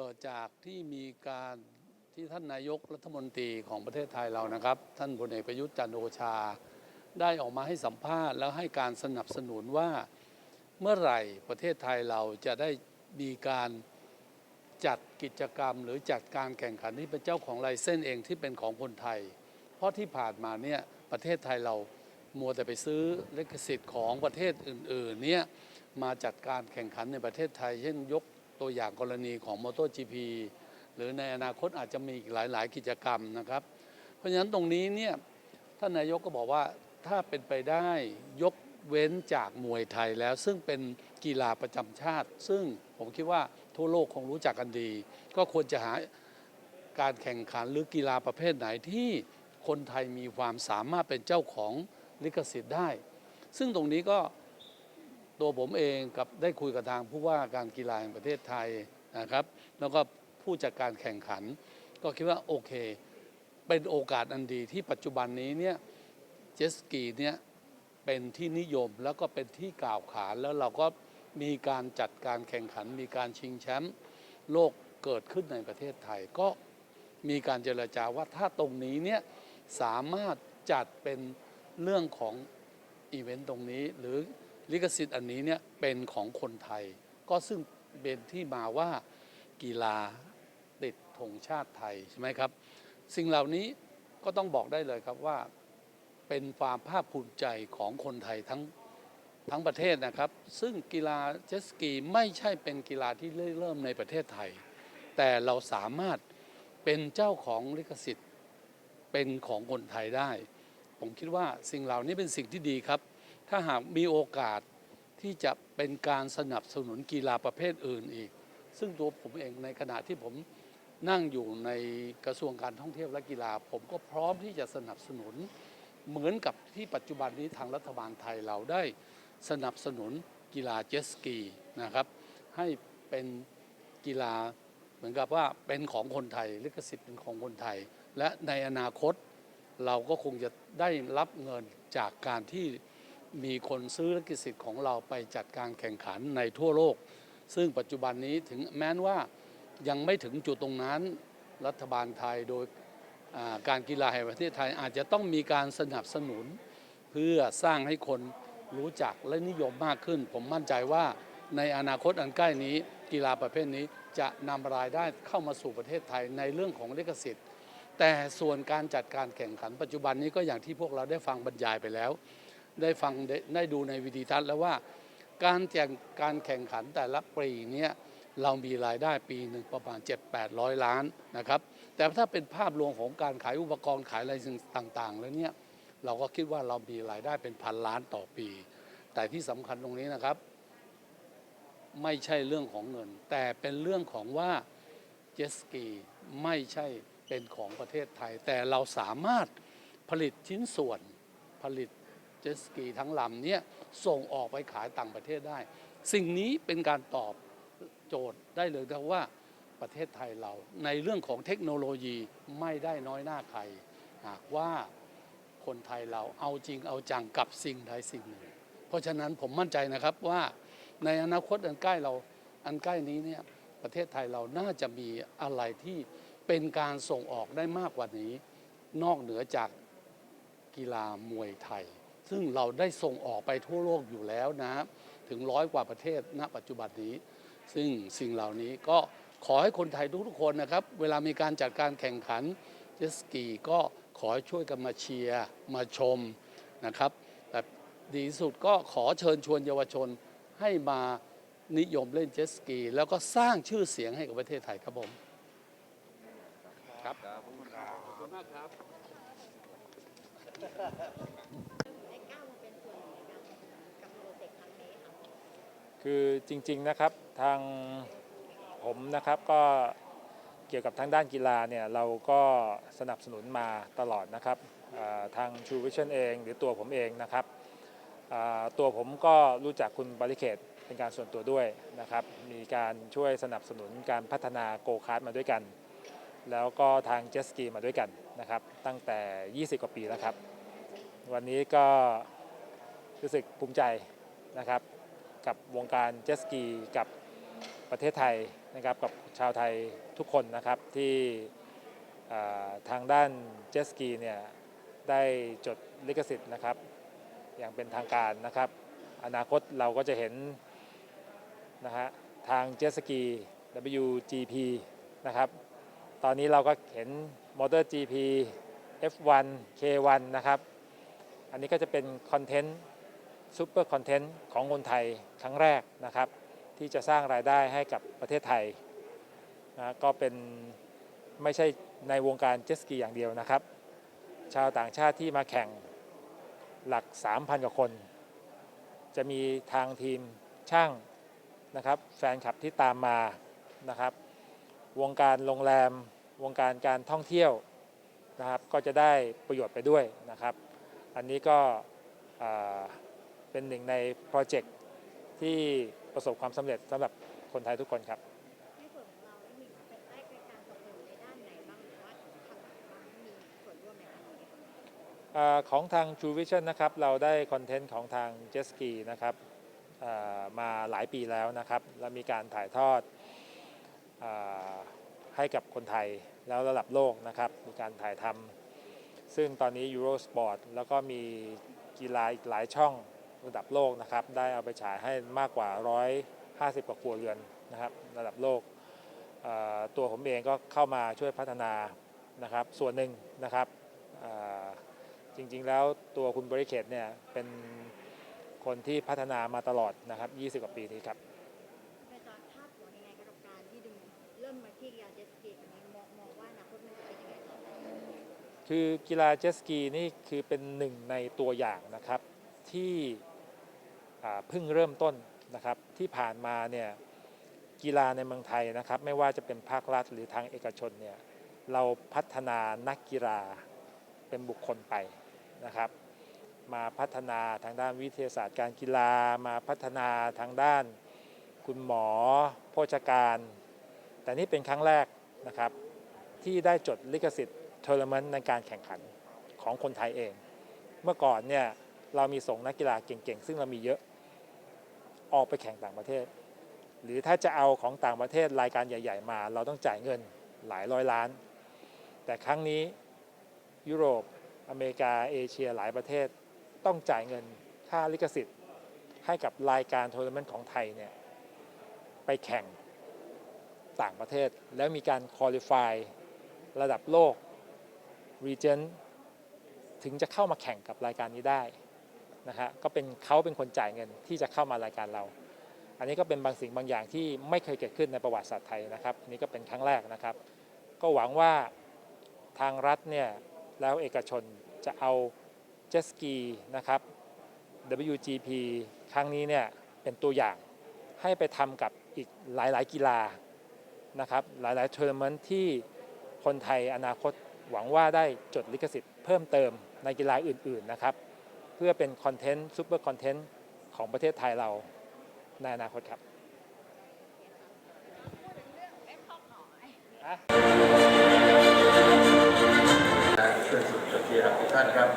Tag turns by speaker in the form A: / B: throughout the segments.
A: เกิดจากที่มีการที่ท่านนายกรัฐมนตรีของประเทศไทยเรานะครับ ท่านพลเอกประยุทธ์จันโอชา ได้ออกมาให้สัมภาษณ์แล้วให้การสนับสนุนว่าเมื่อไหร่ประเทศไทยเราจะได้มีการจัดกิจกรรม หรือจัดการแข่งขันที่เป็นเจ้าของลายเส้นเองที่เป็นของคนไทย เพราะที่ผ่านมาเนี่ยประเทศไทยเรามัวแต่ไปซื้อลิขสิทธิ์ของประเทศอื่นๆเนี่ยมาจัดการแข่งขันในประเทศไทย เช่นยก ตัวอย่างกรณีของ MotoGP หรือในอนาคตอาจจะมีอีกหลาย ๆ กิจกรรมนะครับ เพราะฉะนั้นตรงนี้เนี่ยท่านนายกก็บอกว่าถ้าเป็นไปได้ยกเว้นจากมวยไทยแล้ว ซึ่งเป็นกีฬาประจำชาติ ซึ่งผมคิดว่าทั่วโลกคงรู้จักกันดี ก็ควรจะหาการแข่งขันหรือกีฬาประเภทไหนที่คนไทยมีความสามารถเป็นเจ้าของลิขสิทธิ์ได้ ซึ่งตรงนี้ก็ ตัวผมเองกับได้คุยกับทางผู้ว่าการกีฬาแห่งประเทศไทยนะครับ แล้วก็ผู้จัดการแข่งขัน ก็คิดว่าโอเค เป็นโอกาสอันดีที่ปัจจุบันนี้เนี่ยเจสกีเนี่ยเป็นที่นิยมแล้วก็เป็นที่กล่าวขานแล้วเราก็มีการจัดการแข่งขัน มีการชิงแชมป์โลกเกิดขึ้นในประเทศไทย ก็มีการเจรจาว่าถ้าตรงนี้เนี่ยสามารถจัดเป็นเรื่องของอีเวนต์ตรงนี้หรือ ลิขสิทธิ์อันนี้เนี่ยเป็นของคนไทย ก็ซึ่งเป็นที่มาว่ากีฬาติดธงชาติไทยใช่ไหมครับ สิ่งเหล่านี้ก็ต้องบอกได้เลยครับว่า เป็นความภาคภูมิใจของคนไทยทั้งทั้งประเทศนะครับ ซึ่งกีฬาเจตสกีไม่ใช่เป็นกีฬาที่เริ่มในประเทศไทย แต่เราสามารถเป็นเจ้าของลิขสิทธิ์เป็นของคนไทยได้ ผมคิดว่าสิ่งเหล่านี้เป็นสิ่งที่ดีครับ ถ้าหากมีโอกาสที่จะเป็นการสนับสนุนกีฬาประเภทอื่นอีก ซึ่งตัวผมเองในขณะที่ผมนั่งอยู่ในกระทรวงการท่องเที่ยวและกีฬา ผมก็พร้อมที่จะสนับสนุน เหมือนกับที่ปัจจุบันนี้ทางรัฐบาลไทยเราได้สนับสนุนกีฬาเจตสกีนะครับ ให้เป็นกีฬาเหมือนกับว่าเป็นของคนไทยลิขสิทธิ์เป็นของคนไทย และในอนาคตเราก็คงจะได้รับเงินจากการที่ มีคนซื้อลิขสิทธิ์ของเราไปจัดการแข่งขันในทั่วโลก ซึ่งปัจจุบันนี้ถึงแม้นว่ายังไม่ถึงจุดตรงนั้น รัฐบาลไทยโดยการกีฬาแห่งประเทศไทยอาจจะต้องมีการสนับสนุน เพื่อสร้างให้คนรู้จักและนิยมมากขึ้น ผมมั่นใจว่าในอนาคตอันใกล้นี้ กีฬาประเภทนี้จะนำรายได้เข้ามาสู่ประเทศไทยในเรื่องของลิขสิทธิ์ แต่ส่วนการจัดการแข่งขันปัจจุบันนี้ก็อย่างที่พวกเราได้ฟังบรรยายไปแล้ว ได้ฟังได้ได้ดูในวิดีทัศน์แล้วว่าการแข่งการแข่งขันแต่ละปีเนี้ยเรามีรายได้ปีหนึ่งประมาณ 7-800 ล้านนะครับแต่ถ้าเป็นภาพรวมของการขายอุปกรณ์ขายอะไรต่างๆ แล้วเนี่ยเราก็คิดว่าเรามีรายได้เป็นพันล้านต่อปี แต่ที่สำคัญตรงนี้นะครับ ไม่ใช่เรื่องของเงิน แต่เป็นเรื่องของว่าเจสกีไม่ใช่เป็นของประเทศไทย แต่เราสามารถผลิตชิ้นส่วนผลิต เจสกีทั้งลำเนี่ยส่งออกไปขายต่างประเทศได้ สิ่งนี้เป็นการตอบโจทย์ได้เลยนะว่าประเทศไทยเรา ในเรื่องของเทคโนโลยีไม่ได้น้อยหน้าใคร หากว่าคนไทยเราเอาจริงเอาจังกับสิ่งใดสิ่งหนึ่ง เพราะฉะนั้นผมมั่นใจนะครับว่าในอนาคตอันใกล้เราอันใกล้นี้เนี่ยประเทศไทยเราน่าจะมีอะไรที่เป็นการส่งออกได้มากกว่านี้ นอกเหนือจากกีฬามวยไทย ซึ่งเราได้ส่งออกไปทั่วโลกอยู่แล้วนะครับถึงร้อยกว่าประเทศณ ปัจจุบันนี้ ซึ่งสิ่งเหล่านี้ก็ขอให้คนไทยทุกๆคนนะครับ เวลามีการจัดการแข่งขันเจตสกีก็ขอให้ช่วยกันมาเชียร์มาชมนะครับแต่ดีที่สุดก็ขอเชิญชวนเยาวชนให้มานิยมเล่นเจตสกี แล้วก็สร้างชื่อเสียงให้กับประเทศไทยครับผมครับขอบคุณมากครับ
B: คื
C: อจริงๆนะครับทางผมนะครับก็เกี่ยวกับทางด้านกีฬาเนี่ยเราก็สนับสนุนมาตลอดนะครับทาง True Vision เอง หรือตัวผมเองนะครับตัวผมก็รู้จักคุณบริเขตเป็นการส่วนตัวด้วยนะครับ มีการช่วยสนับสนุนการพัฒนาโกคาร์ดมาด้วยกัน แล้วก็ทางเจสกีมาด้วยกันนะครับ ตั้งแต่ 20 กว่าปีแล้วครับ วันนี้ก็รู้สึกภูมิใจนะครับ กับวงการเจสกีกับประเทศไทยนะครับกับชาวไทยทุกคนนะครับที่ทางด้านเจสกีเนี่ยได้จดลิขสิทธิ์นะครับ อย่างเป็นทางการนะครับ อนาคตเราก็จะเห็นนะฮะทางเจสกี WGP นะครับตอนนี้เราก็เห็นมอเตอร์ GP F1 K1 นะครับ อันนี้ก็จะเป็นคอนเทนต์ ซูเปอร์คอนเทนต์ของคนไทยครั้งแรกนะครับ ที่จะสร้างรายได้ให้กับประเทศไทยนะก็เป็นไม่ใช่ในวงการเจ็ตสกีอย่างเดียวนะครับ ชาวต่างชาติที่มาแข่งหลัก 3,000 กว่าคน จะมีทางทีมช่างนะครับแฟนคลับที่ตามมานะครับ วงการโรงแรม วงการการท่องเที่ยวนะครับ ก็จะได้ประโยชน์ไปด้วยนะครับ อันนี้ก็ เป็นหนึ่งในโปรเจกต์ที่ประสบความสำเร็จสำหรับคนไทยทุกคนครับ
B: ในส่วนของเราได้มีได้ในการสนับสนุนในด้านไหนบ้างหรือว่าทางบ้างมีส่วนร่วมในครั้งนี้บ้าง
C: อาของทาง True Vision นะครับเราได้คอนเทนต์ของทาง j e t Ski นะครับอ่ามาหลายปีแล้วนะครับและมีการถ่ายทอดอาให้กับคนไทยแล้วระดับโลกนะครับมีการถ่ายทำซึ่งตอนนี้ Eurosport แล้วก็มีกีฬาอีกหลายช่อง ระดับโลกนะครับ ได้เอาไปฉายให้มากกว่า 150 กว่าครัวเรือนนะครับ ระดับโลกอ่าตัวผมเองก็เข้ามาช่วยพัฒนานะครับ ส่วนหนึ่งนะครับอ่าจริงๆแล้วตัวคุณบริเขตเนี่ยเป็นคนที่พัฒนามาตลอดนะครับ 20 กว่าปีนี้ครับ
B: ในจอคาดหวังยังไงกับการที่ดึงเริ่มมาที่กีฬาเจ็ตสกีตรงนี้มองมองว่าอนาคตมันจะเป็นยังไงต่อไป
C: คือกีฬาเจ็ตสกีนี่คือเป็นหนึ่งในตัวอย่างนะครับที่อ่า เพิ่งเริ่มต้นนะครับที่ผ่านมาเนี่ยกีฬาในเมืองไทยนะครับไม่ว่าจะเป็นภาครัฐหรือทางเอกชนเนี่ยเราพัฒนานักกีฬาเป็นบุคคลไปนะครับ มาพัฒนาทางด้านวิทยาศาสตร์การกีฬา มาพัฒนาทางด้านคุณหมอโภชการ แต่นี่เป็นครั้งแรกนะครับที่ได้จดลิขสิทธิ์ทัวร์นาเมนต์ในการแข่งขันของคนไทยเอง เมื่อก่อนเนี่ยเรามีส่งนักกีฬาเก่งๆ ซึ่งเรามีเยอะ ออกไปแข่งต่างประเทศ หรือถ้าจะเอาของต่างประเทศรายการใหญ่ ๆ มา เราต้องจ่ายเงินหลายร้อยล้าน แต่ครั้งนี้ยุโรป อเมริกาเอเชียหลายประเทศต้องจ่ายเงินค่าลิขสิทธิ์ ให้กับรายการทัวร์นาเมนต์ของไทยเนี่ยไปแข่งต่างประเทศ แล้วมีการคุริฟายระดับโลก region ถึงจะเข้ามาแข่งกับรายการนี้ได้ นะฮะก็เป็นเขาเป็นคนจ่ายเงินที่จะเข้ามารายการเรา อันนี้ก็เป็นบางสิ่งบางอย่างที่ไม่เคยเกิดขึ้นในประวัติศาสตร์ไทยนะครับอันนี้ก็เป็นครั้งแรกนะครับ ก็หวังว่าทางรัฐเนี่ยแล้วเอกชนจะเอาเจสกีนะครับ WGP ครั้งนี้เนี่ยเป็นตัวอย่างให้ไปทำกับอีกหลาย ๆ กีฬานะครับหลาย ๆ ทัวร์นาเมนต์ที่คนไทยอนาคตหวังว่าได้จดลิขสิทธิ์เพิ่มเติมในกีฬาอื่น ๆ นะครับ เพื่อเป็นคอนเทนต์ซูเปอร์คอนเทนต์ของประเทศไทยเราในอนาคตครับ
D: ช่วยสุดสุดที่รักทุกท่านครับ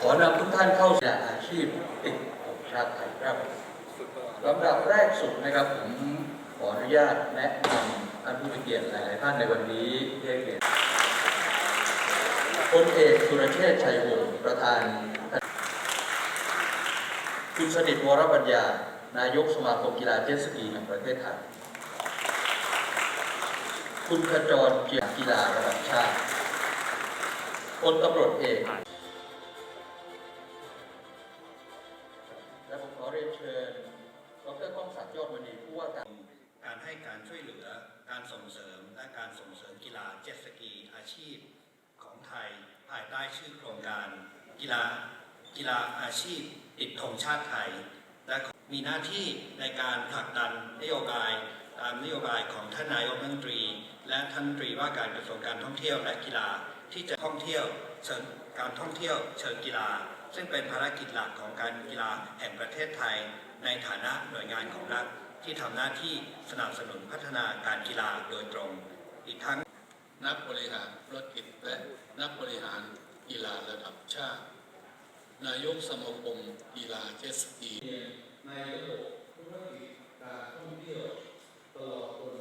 D: ขอนำทุกท่านเข้าสู่อาชีพติดของชาติไทยครับลำดับแรกสุดนะครับผมขออนุญาตแนะนำท่านผู้มีเกียรติหลาย ๆ ท่านในวันนี้เรียกเกียรติพลเอกสุรเชษฐ์ชัยวงศ์ประธาน คุณสนิทวรปัญญา นายกสมาคมกีฬาเจ็ตสกีแห่งประเทศไทย คุณขจรเกียรติกีฬาระดับชาติพลตำรวจเอกและผมขอเรียนเชิญดรก้องศักดิ์ยอดมณีผู้ว่าการ
E: การให้การช่วยเหลือการส่งเสริมและการส่งเสริมกีฬาเจ็ตสกีอาชีพของไทยภายใต้ชื่อโครงการกีฬากีฬาอาชีพ ติดธงชาติไทย และมีหน้าที่ในการผลักดันนโยบายตามนโยบายของท่านนายกรัฐมนตรี และท่านตรีว่าการกระทรวงการท่องเที่ยวและกีฬาที่จะท่องเที่ยวเชิงการท่องเที่ยวเชิงกีฬา ซึ่งเป็นภารกิจหลักของการกีฬาแห่งประเทศไทย ในฐานะหน่วยงานของรัฐที่ทำหน้าที่สนับสนุนพัฒนาการกีฬาโดยตรง อีกทั้ง
F: นักบริหารธุรกิจและนักบริหารกีฬาระดับชาติ นายกสมาคมกีฬาเจสกี
D: ในระบบธุรกิจการท่องเที่ยวตลอดจน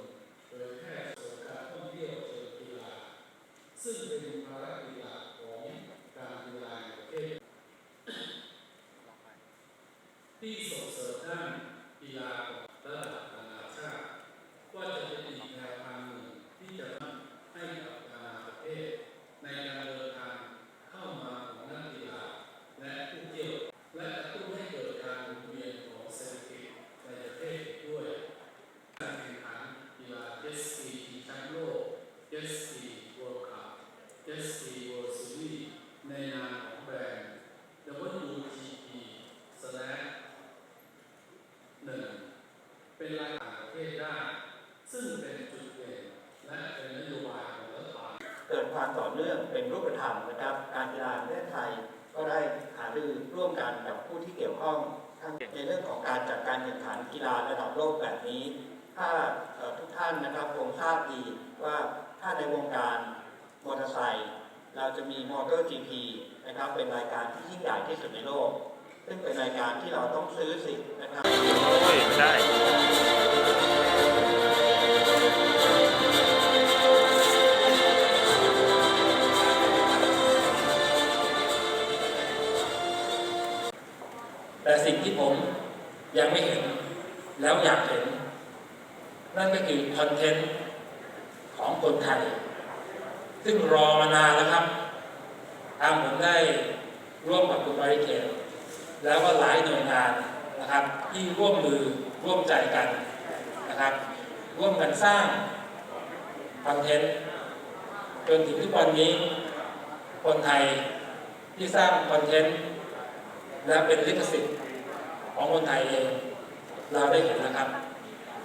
G: เจสกีชิงแชมป์โลกเจสกีเวิลด์คัพเจสกีเวิลด์ซีรีส์ในนามของแบรนด์ WGP slash หนึ่งเป็นรายการประเภทได้ ซึ่งเป็นจุดเด่นและเป็นนโยบายของรัฐบาล
E: เกิดความต่อเนื่องเป็นรูปธรรมนะครับ การกีฬาแห่งประเทศไทยก็ได้หารือร่วมกันกับผู้ที่เกี่ยวข้องทั้งในเรื่องของการจัดการแข่งขันกีฬาระดับโลกแบบนี้ ถ้าเอ่อทุกท่านนะครับคงทราบดีว่าถ้าใน วงการมอเตอร์ไซค์เราจะมีมอเตอร์ GP นะครับเป็นรายการที่ยิ่งใหญ่ที่สุดในโลก ซึ่งเป็นรายการที่เราต้องซื้อสิทธิ์นะครับ
C: โอ้ยไม่ได้
H: แต่สิ่งที่ผมยังไม่เห็นแล้วอยากเห็น นั่นก็คือคอนเทนต์ของคนไทย ซึ่งรอมานานแล้วครับทางผมได้ร่วมกับคุณบริเกตแล้วก็หลายหน่วยงานนะครับ ที่ร่วมมือร่วมใจกันนะครับ ร่วมกันสร้างคอนเทนต์จนถึงทุกวันนี้ คนไทยที่สร้างคอนเทนต์และเป็นลิขสิทธิ์ของคนไทยเองเราได้เห็นแล้วครับ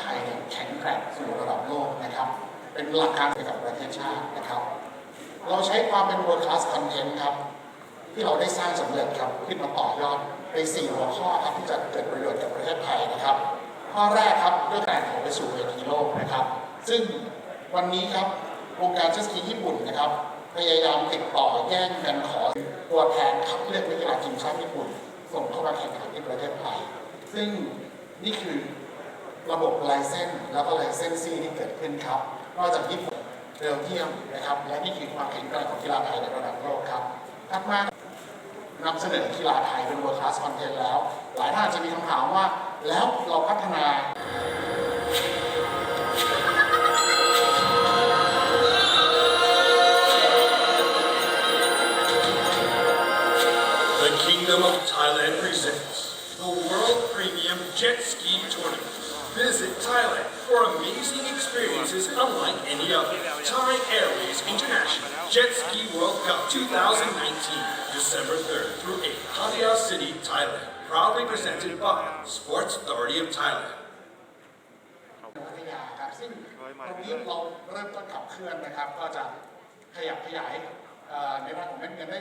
I: ไทยแข็งแกร่งสู่ระดับโลกนะครับ เป็นหลักการเกี่ยวกับประเทศชาติ เราใช้ความเป็น world class content ครับ ที่เราได้สร้างสำเร็จครับขึ้นมาต่อยอดในสี่หัวข้อครับที่จะเกิดประโยชน์กับประเทศไทยนะครับ ข้อแรกครับเรื่องการขอไปสู่เวทีโลกนะครับ ซึ่งวันนี้ครับวงการเจตสกีญี่ปุ่นนะครับพยายามติดต่อแย่งกันขอตัวแทนคัดเลือกนักกีฬาทีมชาติญี่ปุ่น ส่งเข้ามาแข่งขันที่ประเทศไทย ซึ่งนี่คือระบบไลเซนแล้วก็ไลเซนซีที่เกิดขึ้นครับนอกจากญี่ปุ่น เบลเยียมนะครับ และนี่คือความแข็งแกร่งของกีฬาไทยในระดับโลกครับถัดมานำเสนอกีฬาไทยเป็น world class content แล้ว หลายท่านจะมีคำถามว่าแล้วเราพัฒนา
J: Thailand presents the World Premium Jet Ski Tournament. Visit Thailand for amazing experiences unlike any other. Thai Airways International Jet Ski World Cup 2019, December 3rd through 8th, Pattaya City, Thailand. Proudly presented by Sports Authority of Thailand.
I: พัทยาครับซึ่งตรงนี้เราเริ่มต้นขับเคลื่อนนะครับ ก็จะขยับขยายเอ่อในด้านของเม็ดเงินได้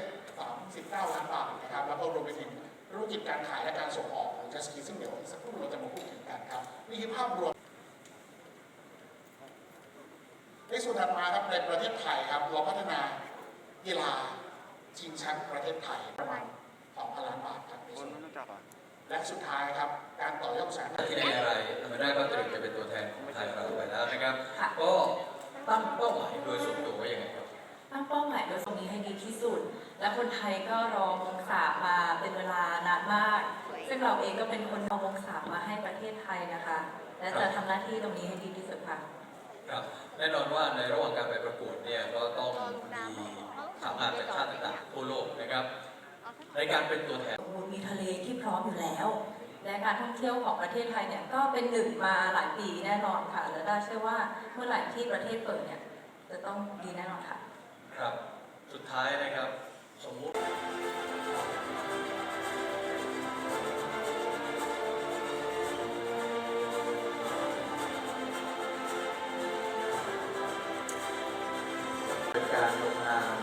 I: 39 ล้านบาทนะครับ แล้วก็รวมไปถึงธุรกิจการขายและการส่งออกของจัสกีซึ่งเดี๋ยวอีกสักครู่เราจะมาพูดถึงกันครับ นี่คือภาพรวม ในส่วนถัดมาครับในประเทศไทยครับเราพัฒนากีฬาชิงแชมป์ประเทศไทยประมาณ2,000ล้านบาทครับในส่วนและสุดท้ายครับการต่อยอดอุตสาหกรรม
D: ที่ในอะไรอเมริกาก็เตรียมจะเป็นตัวแทนของไทยเราไปแล้วนะครับ
K: ค่ะ
D: ก็ตั้งเป้าหมายโดยส่วนตัวไว้ยังไงครับ
K: ตั้งเป้าหมายโดยตรงนี้ให้ดีที่สุด และคนไทยก็รอมงสามมาเป็นเวลานานมาก ซึ่งเราเองก็เป็นคนเอามงสามมาให้ประเทศไทยนะคะ และจะทำหน้าที่ตรงนี้ให้ดีที่สุดค่ะ
D: ครับแน่นอนว่าในระหว่างการไปประกวดเนี่ยก็ต้องมีสามารถจากชาติต่างๆทั่วโลกนะครับ ในการเป็นตัวแทน
K: สมบูรณ์มีทะเลที่พร้อมอยู่แล้ว และการท่องเที่ยวของประเทศไทยเนี่ยก็เป็นหนึ่งมาหลายปีแน่นอนค่ะ และได้เชื่อว่าเมื่อไหร่ที่ประเทศเปิดเนี่ยจะต้องดีแน่นอนค่ะ
D: ครับ สุดท้ายนะครับ สมมุติ การลงนาม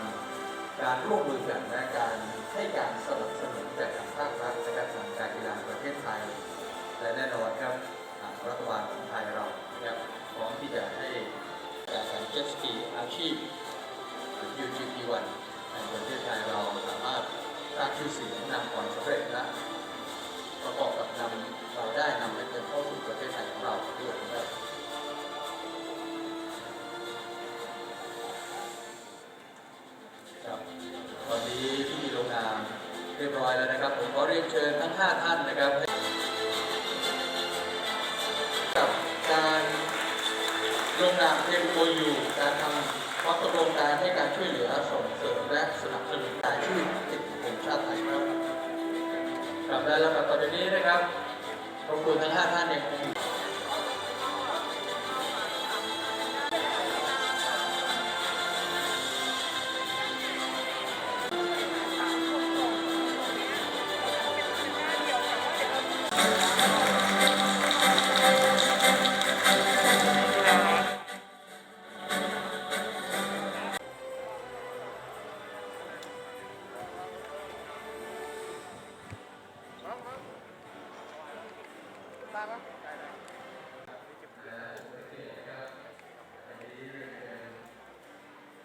D: การร่วมมือกันและการให้การสนับสนุนจากทางภาครัฐนะครับทางการกีฬาประเทศไทย และแน่นอนครับทางรัฐบาลของไทยเรานะครับพร้อมที่จะให้การแข่งเจ็ตสกีอาชีพหรือ UGP1 ในประเทศไทยเราสามารถสร้างชื่อเสียงนำความสำเร็จและประกอบกับนำเราได้นำไปเป็นเข้าสู่ประเทศไทยของเราด้วยนะครับ รียบร้อยแล้วนะครับ ผมขอเรียนเชิญทั้ง 5 ท่านนะครับกับการลงนามเทมโอยู่การทำความตกลงการให้การช่วยเหลือส่งเสริมและสนับสนุนการชื่อติดของชาติไทยครับกลับได้แล้วครับตอนนี้นะครับขอบคุณทั้ง 5 ท่านเนี่ยคง